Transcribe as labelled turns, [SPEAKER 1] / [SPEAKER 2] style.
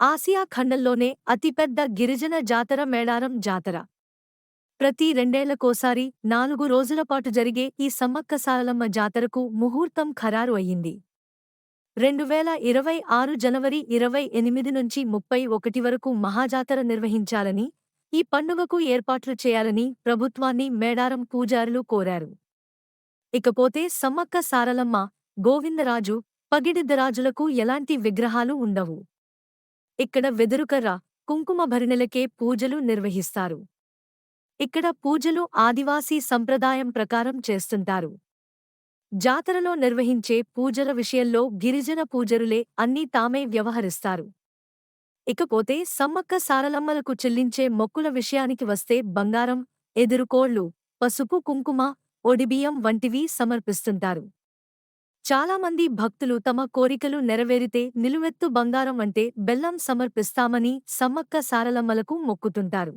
[SPEAKER 1] Asia ఖండంలోనే అతిపెద్ద గిరిజన జాతర మేడారం జాతర. ప్రతి రెండేళ్ళకోసారి నాలుగు రోజులపాటు జరిగే ఈ సమ్మక్క సారలమ్మ జాతరకు ముహూర్తం ఖరారు అయ్యింది. రెండు వేల ఇరవై ఆరు జనవరి ఇరవై ఎనిమిది నుంచి ముప్పై ఒకటి వరకు మహాజాతర నిర్వహించాలని ఈ పండుగకు ఏర్పాట్లు చేయాలని ప్రభుత్వాన్ని మేడారం పూజారులు కోరారు. ఇకపోతే సమ్మక్క సారలమ్మ గోవిందరాజు పగిడిద్దరాజులకు ఎలాంటి విగ్రహాలు ఉండవు. ఇక్కడ వెదురుకర్ర కుంకుమ భరిణెలకే పూజలు నిర్వహిస్తారు. ఇక్కడ పూజలు ఆదివాసీ సంప్రదాయం ప్రకారం చేస్తుంటారు. జాతరలో నిర్వహించే పూజల విషయంలో గిరిజన పూజరులే అన్నీ తామే వ్యవహరిస్తారు. ఇకపోతే సమ్మక్క సారలమ్మలకు చెల్లించే మొక్కుల విషయానికి వస్తే బంగారం ఎదురుకోళ్ళు పసుపు కుంకుమ ఒడిబియ్యం వంటివి సమర్పిస్తుంటారు. చాలామంది భక్తులు తమ కోరికలు నెరవేరితే నిలువెత్తు బంగారం అంటే బెల్లం సమర్పిస్తామని సమ్మక్క సారలమ్మలకు మొక్కుతుంటారు.